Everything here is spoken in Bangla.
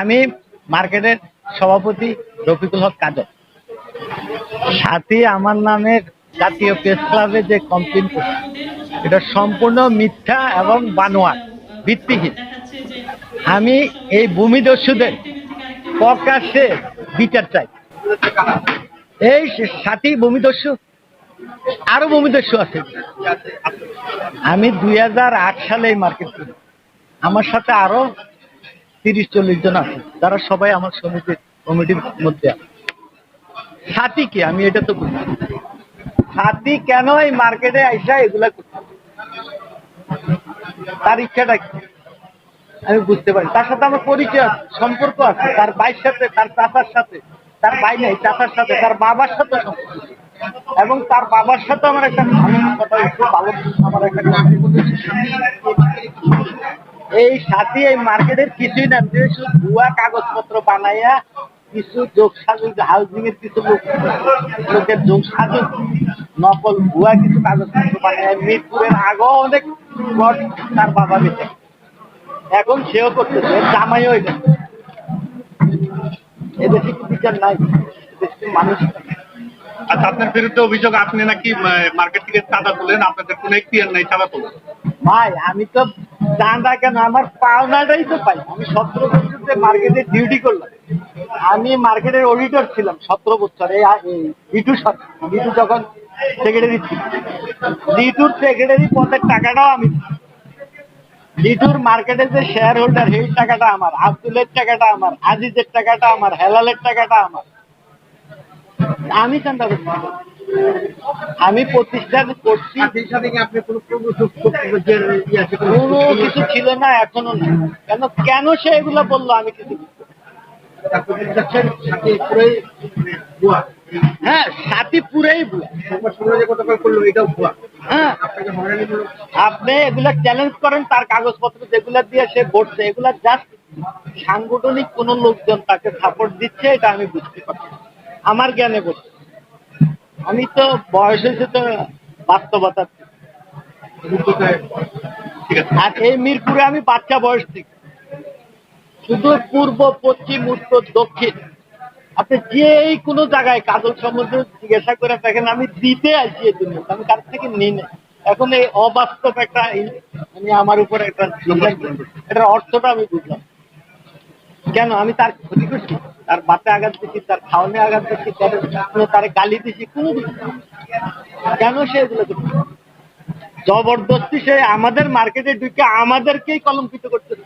আমি মার্কেটের সভাপতি রফিকুল হক কাজল। সাথে আমার নামের জাতীয় প্রেস ক্লাবে যে কমপ্লেন করছে, এটা সম্পূর্ণ মিথ্যা এবং বানোয়ার ভিত্তিহীন। আমি এই ভূমিদস্যুদের প্রকাশ্যে বিচার চাই। এই সাথী ভূমিদস্যু আরও ভূমিদস্যু আছে। আমি দুই হাজার আট সালে এই মার্কেট আমার সাথে আরও তিরিশ চল্লিশ জন আছে। যারা সবাই আমার সমিতির কমিটির মধ্যে আছে। সাথী কি? আমি এটা তো বুঝি। সাথী কেন এই মার্কেটে আইসা এগুলা তার ইচ্ছাটা কি? আমি বুঝতে পারি। তার সাথে আমার পরিচয় আছে, সম্পর্ক আছে। তার ভাইয়ের সাথে, তার চাচার সাথে, তার ভাই নাই, চাচার সাথে, তার বাবার সাথে সম্পর্ক এবং তার বাবার সাথে আমার একটা ভালো কথা ভালো আমার একটা এই সাথী এই মার্কেটের কিছুই না। শুধু ভুয়া কাগজপত্র বানাইয়া কিছু যোগ সাজু হাউজিং এর কিছু লোক লোকের যোগ সাজু নকল ভুয়া কিছু কাগজপত্র বানাইয়া মিরপুরের আগেও অনেক তার বাবা বেঁচে এখন সেও করতেছে এর জামাইও এটা এদেশে কি বিচার নাই? এদেশে মানুষ আচ্ছা আপনার বিরুদ্ধে অভিযোগ আপনি নাকি মার্কেট থেকে চাঁদা তোলেন? আপনাদের কোনো এখতিয়ার নাই চাঁদা তোলেন? ভাই আমি তো চাঁদা কেন আমার পাওনাটাই তো পাই। আমি সতেরো মার্কেটে ডিউটি করলাম, আমি মার্কেটের অডিটর ছিলাম সতেরো বছর যখন সেক্রেটারি ছিল সেক্রেটারি পদের টাকাটাও আমি। লিটুর মার্কেটের যে শেয়ার হোল্ডার এই টাকাটা আমার, আব্দুলের টাকাটা আমার, আজিজের টাকাটা আমার, হেলালের টাকাটা আমার। আমি চান্দা করছি। আমি প্রতিষ্ঠান করছি। কোনো ইয়ে কোনো কিছু ছিল না এখনও না কেন কেন সে এগুলো বলল আমি কিছু হ্যাঁ সাথী পুরাই ভুয়া। ভুয়া। হ্যাঁ। আপনি এগুলা চ্যালেঞ্জ করেন তার কাগজপত্র যেগুলা দিয়ে সে ভরছে এগুলা জাস্ট সাংগঠনিক কোন লোকজন তাকে সাপোর্ট দিচ্ছে এটা আমি বুঝতে পারছি আমার জ্ঞানে বলছি আমি তো বয়স হয়েছে তো বাস্তবতা আর এই মিরপুরে আমি বাচ্চা বয়স থেকে। শুধু পূর্ব পশ্চিম উত্তর দক্ষিণ। আপনি যেই কোনো জায়গায় কাজল সম্বন্ধে জিজ্ঞাসা করে দেখেন আমি দিতে আসি এই জন্য আমি কার থেকে নিই না। এখন এই অবাস্তব একটা মানে আমার উপর একটা এটার অর্থটা আমি বুঝলাম। কেন? আমি তার ক্ষতি করছি? তার বাতে আঘাত দিচ্ছি তার খাওয়ানে আঘাত দিচ্ছি তার গালি দিচ্ছি কোনো কেন সে এগুলো জবরদস্তি সে আমাদের মার্কেটে ঢুকে আমাদেরকেই কলঙ্কিত করতেছে